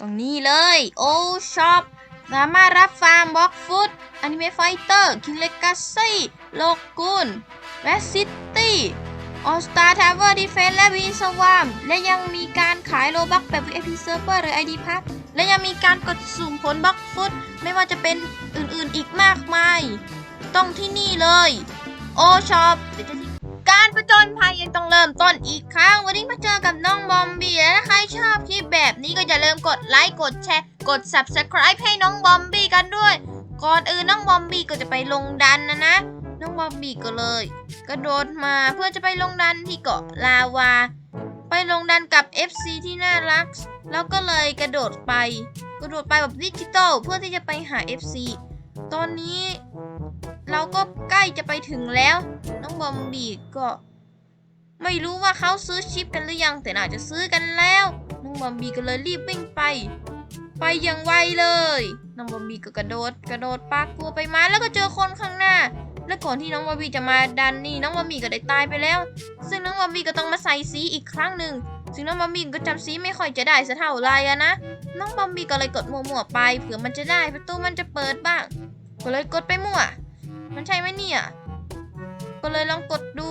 ตรงนี้เลย โอช็อปสามารถรับฟาร์มบล็อกฟุตอนิเมะไฟเตอร์คิงเลกาซี่โลกุนแวสซิตี้ออสตาทาวเวอร์ดีเฟนและวีสวาม และยังมีการขายโลบักแบบ VIP Server หรือ ID Pass และยังมีการกดสุ่มผลบล็อกฟุต ไม่ว่าจะเป็นอื่นๆอีกมากมาย ต้องที่นี่เลย โอช็อปการประจนภัยยังต้องเริ่มต้นอีกครั้ง วันนี้มาเจอกับน้อง ชอบคลิปแบบนี้ก็อย่าลืมกดไลค์กดแชร์ กด subscribe ให้น้องบอมบี้กันด้วย ก่อนอื่นน้องบอมบี้ก็จะไปลงดันนะนะ น้องบอมบี้ก็เลย กระโดดมาเพื่อจะไปลงดันที่เกาะลาวา ไปลงดันกับ FC ที่น่ารัก แล้วก็เลยกระโดดไป กระโดดไปแบบดิจิตอลเพื่อที่จะไปหา FC ตอนนี้ เราก็ใกล้จะไปถึงแล้ว น้องบอมบี้ก็ ไม่รู้ว่าเขาซื้อชิปกันหรือยัง แต่น่าจะซื้อกันแล้วน้องบอมบี้ก็เลยรีบวิ่งไป ไปอย่างไวเลยน้องบอมบี้ก็กระโดดกระโดดปากกลัวไปมาแล้วก็เจอคนข้างหน้า และก่อนที่น้องบอมบี้จะมาดันนี่น้องบอมบี้ก็ได้ตายไปแล้ว ซึ่งน้องบอมบี้ก็ต้องมาใส่สีอีกครั้งหนึ่งซึ่งน้องบอมบี้ก็จำสีไม่ค่อยจะได้สักเท่าไรอะนะน้องบอมบี้ก็เลยกดมั่วๆไปเผื่อมันจะได้ประตูมันจะเปิดบ้าง ก็เลยกดไปมั่ว มันใช่ไหมเนี่ย ก็เลยลองกดดู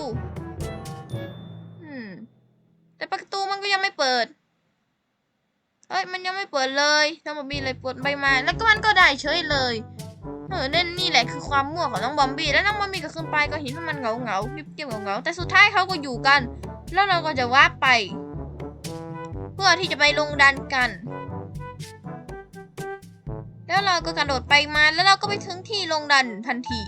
แต่ประตูมันก็ยังไม่เปิดเอ้ย มันยังไม่เปิดเลยน้องบอมบี้เลยปิดใบไม้ แล้วก็มันก็ได้เฉยเลย เออนั่นนี่แหละคือความมั่วของน้องบอมบี้ แล้วน้องบอมบี้ก็ขึ้นไปก็เห็นว่ามันเหงาเหงาเงียบเหงาแต่สุดท้ายเขาก็อยู่กัน แล้วเราก็จะว่าไป เพื่อที่จะไปลงดันกัน แล้วเราก็กระโดดไปมา แล้วเราก็ไปถึงที่ลงดันทันที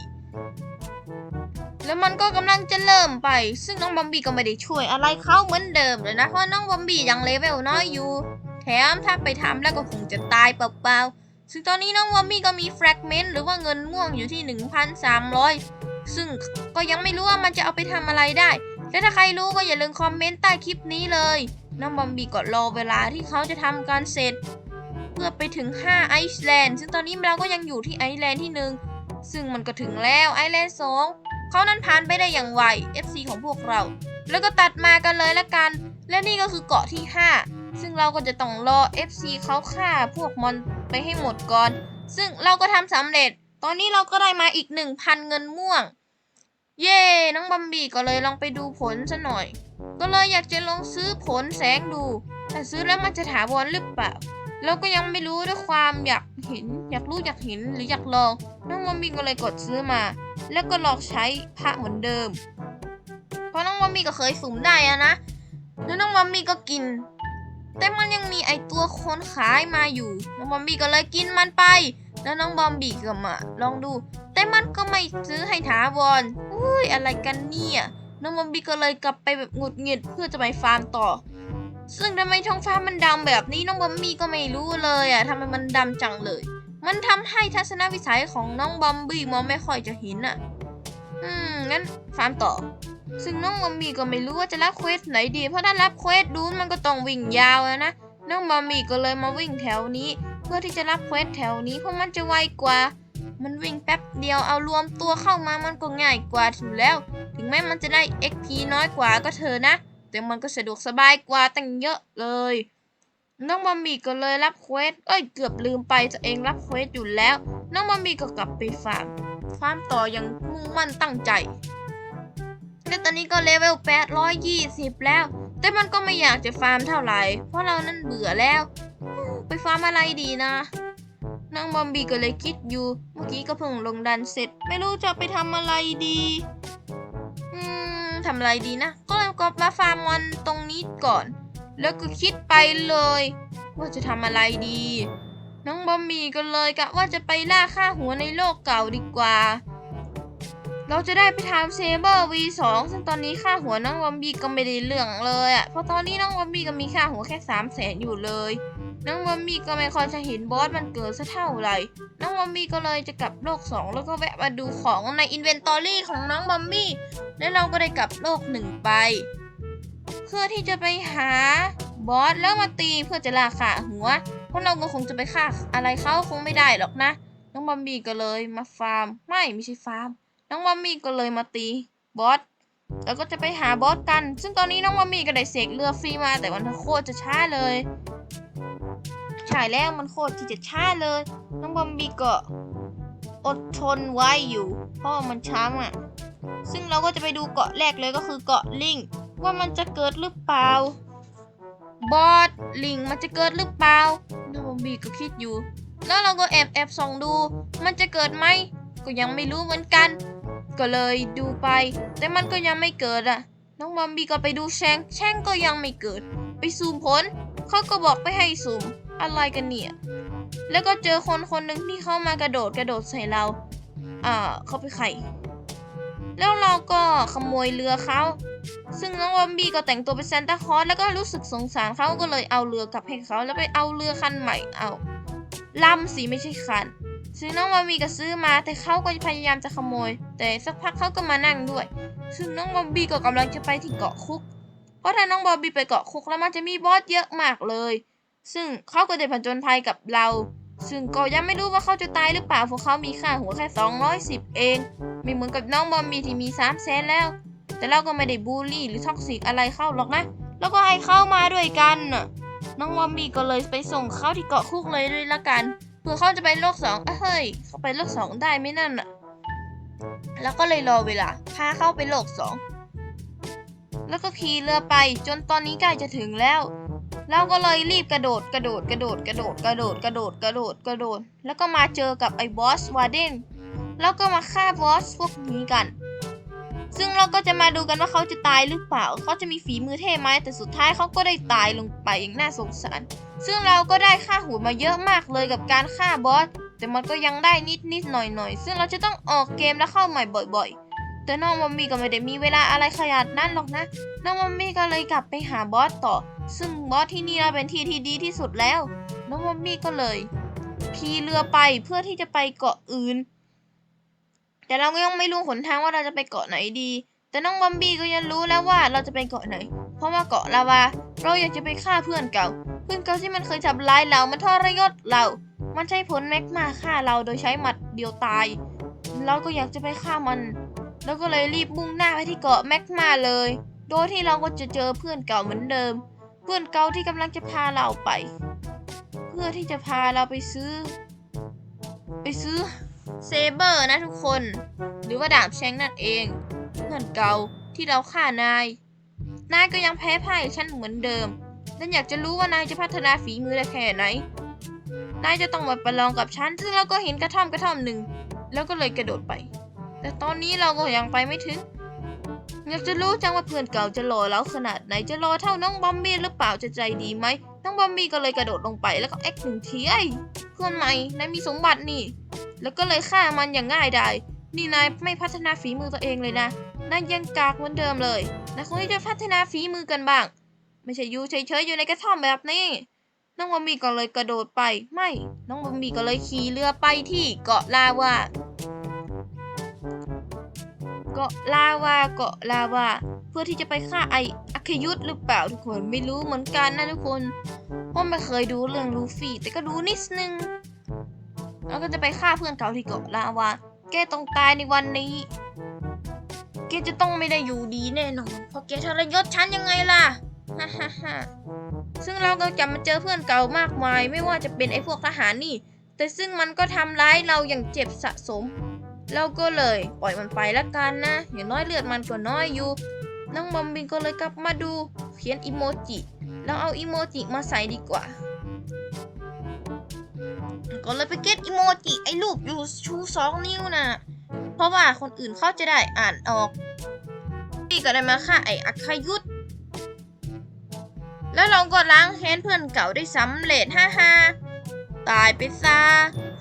แล้วมันก็กำลังจะเริ่มไป ซึ่งน้องบอมบี้ก็ไม่ได้ช่วยอะไรเขาเหมือนเดิมเลยนะเพราะน้องบอมบี้ยังเลเวลน้อยอยู่ แถมถ้าไปทำแล้วก็คงจะตายเปล่าๆซึ่งตอนนี้น้องบอมบี้ก็มีแฟกเมนต์หรือว่าเงินม่วงอยู่ที่ 1,300 ซึ่งก็ยังไม่รู้ว่ามันจะเอาไปทำอะไรได้ และถ้าใครรู้ก็อย่าลืมคอมเมนต์ใต้คลิปนี้เลย น้องบอมบี้ก็รอเวลาที่เขาจะทำการเสร็จ เพื่อไปถึง 5 ไอซ์แลนด์ซึ่งตอนนี้เราก็ยังอยู่ที่ไอซ์แลนด์ที่1ซึ่งมันก็ถึงแล้วไอซ์แลนด์2 เขานั้นผ่านไปได้อย่างไว FC ของพวกเรา แล้วก็ตัดมากันเลยละกัน และนี่ก็คือเกาะที่ 5 ซึ่งเราก็จะต้องรอ FC เขาฆ่าพวกมอนไปให้หมดก่อน ซึ่งเราก็ทำสำเร็จ ตอนนี้เราก็ได้มาอีก 1,000 เงินม่วง เย่น้องบัมบี้ก็เลยลองไปดูผลซะหน่อย ก็เลยอยากจะลองซื้อผลแสงดู แต่ซื้อแล้วมันจะถาวรหรือเปล่า เราก็ยังไม่รู้ด้วยความอยากเห็น อยากรู้อยากเห็นหรืออยากลอง น้องบัมบี้ก็เลยกดซื้อมา แล้วก็ลองใช้พระเหมือนเดิม เพราะน้องบัมบี้ก็เคยสุ่มได้อะนะ แล้วน้องบัมบี้ก็กิน แต่มันยังมีไอตัวคนขายมาอยู่ น้องบอมบี้ก็เลยกินมันไป แล้วน้องบอมบี้ก็มาลองดู แต่มันก็ไม่ซื้อให้ถาวรอุ้ยอะไรกันเนี่ย น้องบอมบี้ก็เลยกลับไปแบบหงุดหงิดเพื่อจะไปฟาร์มต่อ ซึ่งทำไมท้องฟ้ามันดำแบบนี้น้องบอมบี้ก็ไม่รู้เลยอะทำไมมันดำจังเลย มันทำให้ทัศนวิสัยของน้องบอมบี้มองไม่ค่อยจะเห็นอะอืมงั้นฟาร์มต่อ ซึ่งน้องบอมบี้ก็ไม่รู้ว่าจะรับเควสไหนดี เพราะถ้ารับเควสดูนมันก็ต้องวิ่งยาวนะ น้องบอมบี้ก็เลยมาวิ่งแถวนี้ เพื่อที่จะรับเควสแถวนี้เพราะมันจะไวกว่า มันวิ่งแป๊บเดียวเอารวมตัวเข้ามามันก็ง่ายกว่าถึงแล้ว ถึงแม้มันจะได้ XP น้อยกว่าก็เถอะนะ แต่มันก็สะดวกสบายกว่าตั้งเยอะเลยน้องบอมบี้ก็เลยรับเควส เอ้ยเกือบลืมไปตัวเองรับเควสอยู่แล้ว น้องบอมบี้ก็กลับไปฟาร์มฟาร์มต่ออยังมุ่งมั่นตั้งใจ และตอนนี้ก็เลเวล 820 แล้ว แต่มันก็ไม่อยากจะฟาร์มเท่าไหร่ เพราะเรานั่นเบื่อแล้ว ไปฟาร์มอะไรดีนะ น้องบอมบี้ก็เลยคิดอยู่ เมื่อกี้ก็เพิ่งลงดันเสร็จ ไม่รู้จะไปทำอะไรดี ทำอะไรดีนะ ก็เลยก็มาฟาร์มมอนตรงนี้ก่อน แล้วก็คิดไปเลย ว่าจะทำอะไรดี น้องบอมบี้ก็เลยกะว่าจะไปล่าค่าหัวในโลกเก่าดีกว่า เราจะได้ไปทำเซเบอร์ V2 ซึ่งตอนนี้ค่าหัวน้องวอมบี้ก็ไม่ได้เรื่องเลยอะ่ะ เพราะตอนนี้น้องวอมบี้ก็มีค่าหัวแค่3 0 0แสนอยู่เลย น้องวอมบี้ก็ไม่ค่อยจะเห็นบอสมันเกิดสักเท่าไหร่ น้องวอมบี้ก็เลยจะกลับโลก 2 แล้วก็แวะมาดูของในอินเวนตอรี่ของน้องวอมบี้แล้วเราก็ได้กลับโลกหนึ่งไป เพื่อที่จะไปหาบอสแล้วมาตีเพื่อจะล่าขาหัว เพราะเราก็คงจะไปฆ่าอะไรเขาคงไม่ได้หรอกนะ น้องบอมบี้ก็เลยมาฟาร์ม ไม่ไม่ใช่ฟาร์ม น้องมัมมี่ก็เลยมาตีบอสแล้วก็จะไปหาบอสกัน ซึ่งตอนนี้น้องมัมมี่ก็ได้เสกเรือฟรีมา แต่วันโคตรจะช้าเลยช้าได้แล้วมันโคตรที่จะช้าเลย น้องบอมบี้ก็อดทนไว้อยู่ เพราะมันช้ามากซึ่งเราก็จะไปดูเกาะแรกเลยก็คือเกาะลิงว่ามันจะเกิดหรือเปล่า บอสลิงมันจะเกิดหรือเปล่า น้องบอมบี้ก็คิดอยู่ แล้วเราก็แอบแอบส่องดู มันจะเกิดไหม ก็ยังไม่รู้เหมือนกัน ก็เลยดูไป แต่มันก็ยังไม่เกิดอะน้องบอมบี้ก็ไปดูแชงแชงก็ยังไม่เกิด ไปซูมผลเขาก็บอกไปให้ซูมอะไรกันเนี่ย แล้วก็เจอคนคนหนึ่งที่เข้ามากระโดดกระโดดใส่เรา อ่าเขาไปนใครแล้วเราก็ขโมยเรือเขาซึ่งน้องบอมบี้ก็แต่งตัวเป็นซานตาคลอสแล้วก็รู้สึกสงสารเขาก็เลยเอาเรือกลับให้เขาแล้วไปเอาเรือคันใหม่เอาลำสิไม่ใช่คัน ซึ่งน้องบอมบีก็ซื้อมาแต่เขาก็พยายามจะขโมย แต่สักพักเขาก็มานั่งด้วย ซึ่งน้องบอมบี้ก็กำลังจะไปที่เกาะคุก เพราะถ้าน้องบอมบี้ไปเกาะคุกแล้วมันจะมีบอสเยอะมากเลย ซึ่งเขาก็ได้ผจญภัยกับเรา ซึ่งก็ยังไม่รู้ว่าเขาจะตายหรือเปล่าเพราะเขามีค่าหัวแค่ 210 เอง ไม่เหมือนกับน้องบอมบี้ที่มี3แสนแล้ว แต่เราก็ไม่ได้บูลลี่หรือท็อกซิกอะไรเข้าหรอกนะ แล้วก็ให้เข้ามาด้วยกันน่ะน้องบอมบี้ก็เลยไปส่งเขาที่เกาะคุกเลยด้วยละกัน เพื่อเขาจะไปโลกสองเฮ้ยเขาไปโลกสองได้ไหมนั่นน่ะแล้วก็เลยรอเวลาพาเข้าไปโลกสองแล้วก็ขี่เรือไปจนตอนนี้ใกล้จะถึงแล้วเราก็เลยรีบกระโดดกระโดดกระโดดกระโดดกระโดดกระโดดกระโดดกระโดด แล้วก็มาเจอกับไอ้บอสวาเดนแล้วก็มาฆ่าบอสพวกนี้กัน ซึ่งเราก็จะมาดูกันว่าเขาจะตายหรือเปล่า เขาจะมีฝีมือเท่ไหมแต่สุดท้ายเขาก็ได้ตายลงไปอย่างน่าสงสาร ซึ่งเราก็ได้ค่าหัวมาเยอะมากเลยกับการฆ่าบอส แต่มันก็ยังได้นิดนิดหน่อยหน่อยซึ่งเราจะต้องออกเกมแล้วเข้าใหม่บ่อย ๆ แต่น้องมัมมี่ก็ไม่ได้มีเวลาอะไรขนาดนั้นหรอกนะ น้องมัมมี่ก็เลยกลับไปหาบอสต่อ ซึ่งบอสที่นี่เราเป็นที่ที่ดีที่สุดแล้ว น้องมัมมี่ก็เลยขี่เรือไปเพื่อที่จะไปเกาะอื่น แต่เราก็ยังไม่รู้หนทางว่าเราจะไปเกาะไหนดี แต่น้องบัมบี้ก็ยังรู้แล้วว่าเราจะไปเกาะไหน เพราะว่าเกาะลาวาเราอยากจะไปฆ่าเพื่อนเก่า เพื่อนเก่าที่มันเคยทำร้ายเรามันทรยศเรา มันใช้ผลแม็กมาฆ่าเราโดยใช้หมัดเดียวตาย เราก็อยากจะไปฆ่ามัน แล้วก็เลยรีบมุ่งหน้าไปที่เกาะแม็กมาเลย โดยที่เราก็จะเจอเพื่อนเก่าเหมือนเดิม เพื่อนเก่าที่กำลังจะพาเราไป เพื่อที่จะพาเราไปซื้อ ไปซื้อเซเบอร์นะทุกคน หรือว่าดาบแชงนั่นเอง เพื่อนเก่าที่เราฆ่านาย นายก็ยังแพ้พ่ายฉันเหมือนเดิม ฉันอยากจะรู้ว่านายจะพัฒนาฝีมือได้แค่ไหน นายจะต้องมาประลองกับฉัน ซึ่งเราก็เห็นกระท่อมกระท่อมหนึ่ง แล้วก็เลยกระโดดไป แต่ตอนนี้เราก็ยังไปไม่ถึง อยากจะรู้จังว่าเพื่อนเก่าจะรอเราขนาดไหน จะรอเท่าน้องบอมบี้หรือเปล่า จะใจดีไหม น้องบอมบี้ก็เลยกระโดดลงไป แล้วก็แอคหนึ่งทีไอ้เพื่อนใหม่ นายมีสมบัตินี่ แล้วก็เลยฆ่ามันอย่างง่ายดาย นี่นายไม่พัฒนาฝีมือตัวเองเลยนะ นายยังกากเหมือนเดิมเลยนายควรที่จะพัฒนาฝีมือกันบ้าง ไม่ใช่อยู่เฉยๆอยู่ในกระท่อมแบบนี้ น้องบอมบี้ก็เลยกระโดดไป ไม่ น้องบอมบี้ก็เลยขี่เรือไปที่เกาะลาวาเกาะลาวาเกาะลาวาเพื่อที่จะไปฆ่าไออัคยุทธหรือเปล่าทุกคนไม่รู้เหมือนกันนะทุกคนเพราะไม่เคยดูเรื่องลูฟี่ แต่ก็ดูนิดนึงแล้วก็จะไปฆ่าเพื่อนเก่าที่เกาะลาวาแกต้องตายในวันนี้ แกจะต้องไม่ได้อยู่ดีแน่นอนเพราะแกทรยศฉันยังไงล่ะ ฮ่าฮ่าฮ่าซึ่งเราก็จะมาเจอเพื่อนเก่ามากมาย ไม่ว่าจะเป็นไอ้พวกทหารนี่ แต่ซึ่งมันก็ทำร้ายเราอย่างเจ็บสะสม เราก็เลยปล่อยมันไปละกันนะ อย่างน้อยเลือดมันก็น้อยอยู่น้องบอมบินก็เลยกลับมาดูเขียนอีโมจิแล้วเอาอีโมจิมาใส่ดีกว่า ก็เลยไปเก็ตอีโมจิไอ้รูปอยู่ชูสองนิ้วนะเพราะว่าคนอื่นเขาจะได้อ่านออกพี่ก็ได้มาฆ่าไอ้อัคยุทธ แล้วเราก็ล้างแค้นเพื่อนเก่าได้สำเร็จฮ่าฮ่าตายไปซะ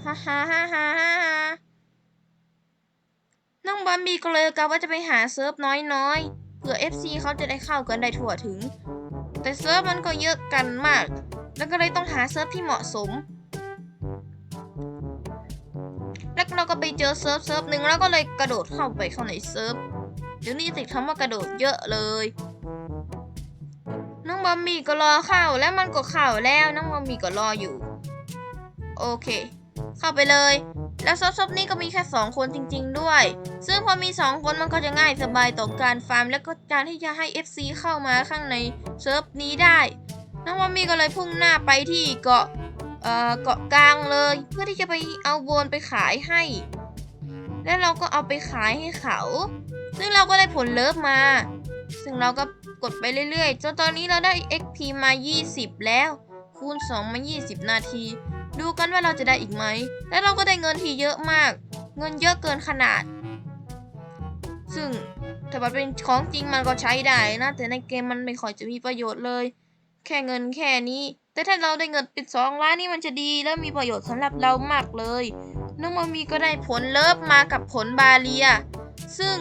ฮ่าฮ่าฮ่าฮ่าฮ่าน้องบอมบีก็เลยกะว่าจะไปหาเซิร์ฟน้อยๆเผื่อ FC เขาจะได้เข้ากันได้ทั่วถึง แต่เซิร์ฟมันก็เยอะกันมาก แล้วก็เลยต้องหาเซิร์ฟที่เหมาะสม แล้วเราก็ไปเจอเซิร์ฟเซิร์ฟหนึ่งแล้วก็เลยกระโดดเข้าไปเข้าในเซิร์ฟเดี๋ยวนี้ติดคำว่ากระโดดเยอะเลย น้องบอมมี่ก็รอเข้าแล้วมันก็เข้าแล้วน้องบอมมี่ก็รออยู่ โอเค เข้าไปเลย แล้วเซิฟซิร์ฟนี้ก็มีแค่สองคนจริง ๆ ด้วย ซึ่งพอมีสองคนมันก็จะง่ายสบายต่อการฟาร์ม แล้วก็การที่จะให้ FC เข้ามาข้างในเซิร์ฟนี้ได้ น้องบอมมี่ก็เลยพุ่งหน้าไปที่เกาะเอ่อเกาะกลางเลย เพื่อที่จะไปเอาโวนไปขายให้ แล้วเราก็เอาไปขายให้เขา ซึ่งเราก็ได้ผลเลิฟมา ซึ่งเราก็กดไปเรื่อยๆ จนตอนนี้เราได้ XP มา 20 แล้ว คูณ 2 มา 20 นาที ดูกันว่าเราจะได้อีกไหม แล้วเราก็ได้เงินที่เยอะมาก เงินเยอะเกินขนาด ซึ่งถ้ามันเป็นของจริงมันก็ใช้ได้นะ แต่ในเกมมันไม่ค่อยจะมีประโยชน์เลย แค่เงินแค่นี้ แต่ถ้าเราได้เงินเป็นสองล้านนี่มันจะดีและมีประโยชน์สำหรับเรามากเลยน้องมามีก็ได้ผลเลิฟมากับผลบาเลีย ซึ่ง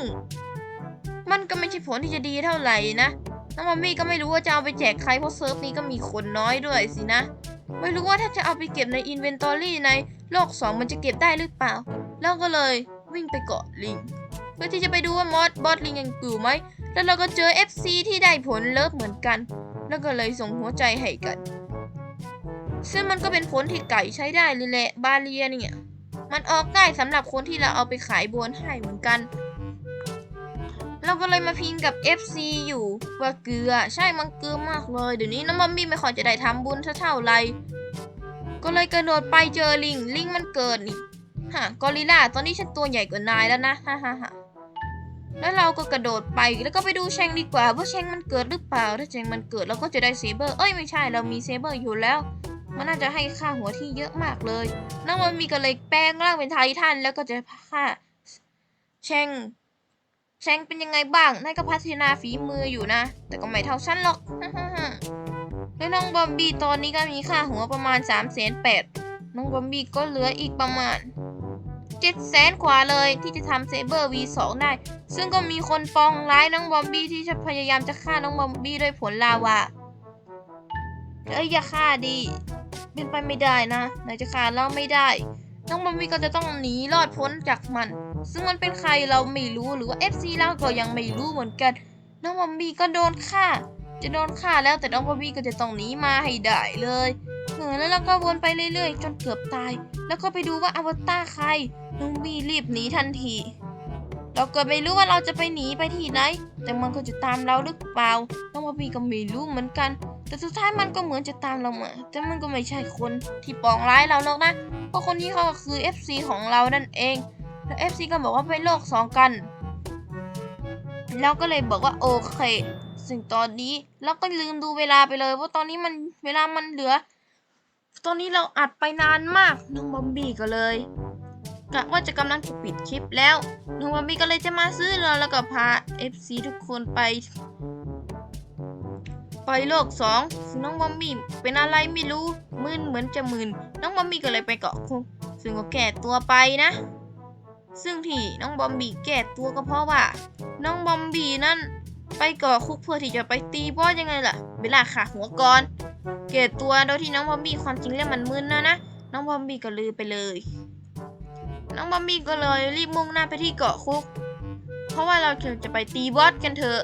มันก็ไม่ใช่ผลที่จะดีเท่าไหร่นะน้องมามี่ก็ไม่รู้ว่าจะเอาไปแจกใครเพราะเซิร์ฟนี้ก็มีคนน้อยด้วยสินะ ไม่รู้ว่าถ้าจะเอาไปเก็บในอินเวนทอรี่ในโลก 2 มันจะเก็บได้หรือเปล่าเราก็เลยวิ่งไปเกาะลิงเพื่อที่จะไปดูว่ามอสบอสลิงยังอยู่ไหม แล้วเราก็เจอ FC ที่ได้ผลเลิฟเหมือนกัน แล้วก็เลยส่งหัวใจให้กัน ซึ่งมันก็เป็นผลที่ไก่ใช้ได้เลยแหละบาเลียเนี่ย มันออกง่ายสำหรับคนที่เราเอาไปขายบนให้เหมือนกัน เราก็เลยมาพิมกับ FC อยู่ว่าเกลือใช่มันเกลือมากเลยเดี๋ยวนี้น้ำมันมี่ไม่ค่อยจะได้ทำบุญเท่าไร ก็เลยกระโดดไปเจอลิงลิงมันเกิดนี่ฮะกอริลลาตอนนี้ฉันตัวใหญ่กว่านายแล้วนะฮ่าฮ่าฮ่าแล้วเราก็กระโดดไปแล้วก็ไปดูแชงดีกว่าว่าแชงมันเกิดหรือเปล่า ถ้าแชงมันเกิดเราก็จะได้เซเบอร์เอ้ยไม่ใช่เรามีเซเบอร์อยู่แล้ว มันน่าจะให้ค่าหัวที่เยอะมากเลยน้องมันมีก็เลยแปลงร่างเป็นไททันแล้วก็จะฆ่าแชง แชงเป็นยังไงบ้างนายก็พัฒนาฝีมืออยู่นะ แต่ก็ไม่เท่าฉันหรอกแล้วน้องบอมบี้ตอนนี้ก็มีค่าหัวประมาณ3ามแสนแปดน้องบอมบี้ก็เหลืออีกประมาณ7จ็ดแสนกว่าเลยที่จะทำเซเบอร์ V2 ได้ ซึ่งก็มีคนปองร้ายน้องบอมบี้ที่จะพยายามจะฆ่าน้องบอมบี้ด้วยผลลาวาเอ้ยอย่าฆ่าดีเป็นไปไม่ได้นะนายจะฆ่าเราไม่ได้ น้องบอมบี้ก็จะต้องหนีรอดพ้นจากมัน ซึ่งมันเป็นใครเราไม่รู้หรือว่า FC เราก็ยังไม่รู้เหมือนกัน น้องบอมบี้ก็โดนฆ่า จะโดนฆ่าแล้วแต่น้องบอมบี้ก็จะต้องหนีมาให้ได้เลยเออแล้วเราก็วนไปเรื่อยๆ จนเกือบตาย แล้วก็ไปดูว่าอวตารใคร น้องบี้รีบหนีทันที เราเก็ไม่รู้ว่าเราจะไปหนีไปที่ไหน แต่มันก็จะตามเราหรือเปล่า น้องบอมบี้ก็ไม่รู้เหมือนกัน แต่สุดท้ายมันก็เหมือนจะตามเรามา แต่มันก็ไม่ใช่คนที่ปองร้ายเราหรอกนะ เพราะคนที่เขาก็คือ FC ของเรานั่นเอง แล้ว FC ก็บอกว่าไปโลกสองกัน เราก็เลยบอกว่าโอเคซึ่งตอนนี้เราก็ลืมดูเวลาไปเลยว่าตอนนี้มันเวลามันเหลือ ตอนนี้เราอัดไปนานมากน้องบอมบี้ก็เลยกะว่าจะกำลังจะปิดคลิปแล้วน้องบอมบี้ก็เลยจะมาซื้อเรือแล้วก็พา FC ทุกคนไป ไปโลกสองน้องบอมบี้เป็นอะไรไม่รู้มึนเหมือนจะมึนน้องบอมบี้ก็เลยไปเกาะคุกซึ่งก็แก้ตัวไปนะ ซึ่งที่น้องบอมบี้แก้ตัวก็เพราะว่า น้องบอมบี้นั่นไปเกาะคุกเพื่อที่จะไปตีบอสยังไงล่ะเวลาขาหัวก่อน เกตตัวโดยที่น้องบอมบี้ความจริงแล้วมันมึนนะนะ น้องบอมบี้ก็ลือไปเลย น้องบอมบี้ก็เลยรีบมุ่งหน้าไปที่เกาะคุก เพราะว่าเราจะไปตีบอสกันเถอะ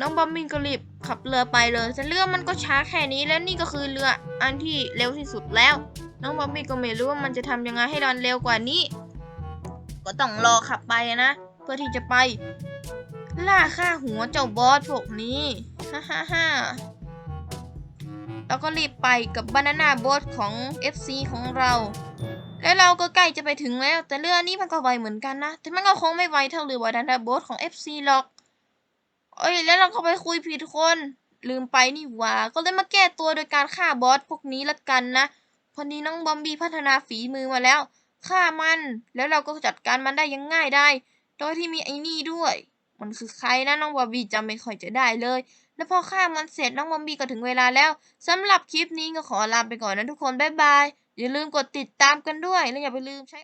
น้องบอมบี้ก็รีบขับเรือไปเลยแต่เรือมันก็ช้าแค่นี้และนี่ก็คือเรืออันที่เร็วที่สุดแล้ว น้องบอมบี้ก็ไม่รู้ว่ามันจะทำยังไงให้รันเร็วกว่านี้ ก็ต้องรอขับไปนะ เพื่อที่จะไป ล่าฆ่าหัวเจ้าบอสพวกนี้ฮ่าฮ่าฮ่าแล้วก็รีบไปกับบานาน่าบอสของ FC ของเรา แล้วเราก็ใกล้จะไปถึงแล้ว แต่เรือนี้มันก็ไวเหมือนกันนะ แต่มันก็คงไม่ไวเท่าเรือบานาน่าบอสของ FC หรอก เอ้ย แล้วเราก็ไปคุยผิดคน ลืมไปนี่หว่า ก็เลยมาแก้ตัวโดยการฆ่าบอสพวกนี้ละกันนะ พอดีน้องบอมบี้พัฒนาฝีมือมาแล้ว ฆ่ามัน แล้วเราก็จัดการมันได้ยังง่ายได้ โดยที่มีไอ้นี่ด้วย มันคือใครนะน้องบอมบี้จำไม่ค่อยจะได้เลย แล้วพอฆ่ามันเสร็จน้องบอมบี้ก็ถึงเวลาแล้วสำหรับคลิปนี้ก็ขอลาไปก่อนนะทุกคน บ๊ายบาย อย่าลืมกดติดตามกันด้วย และอย่าไปลืมใช้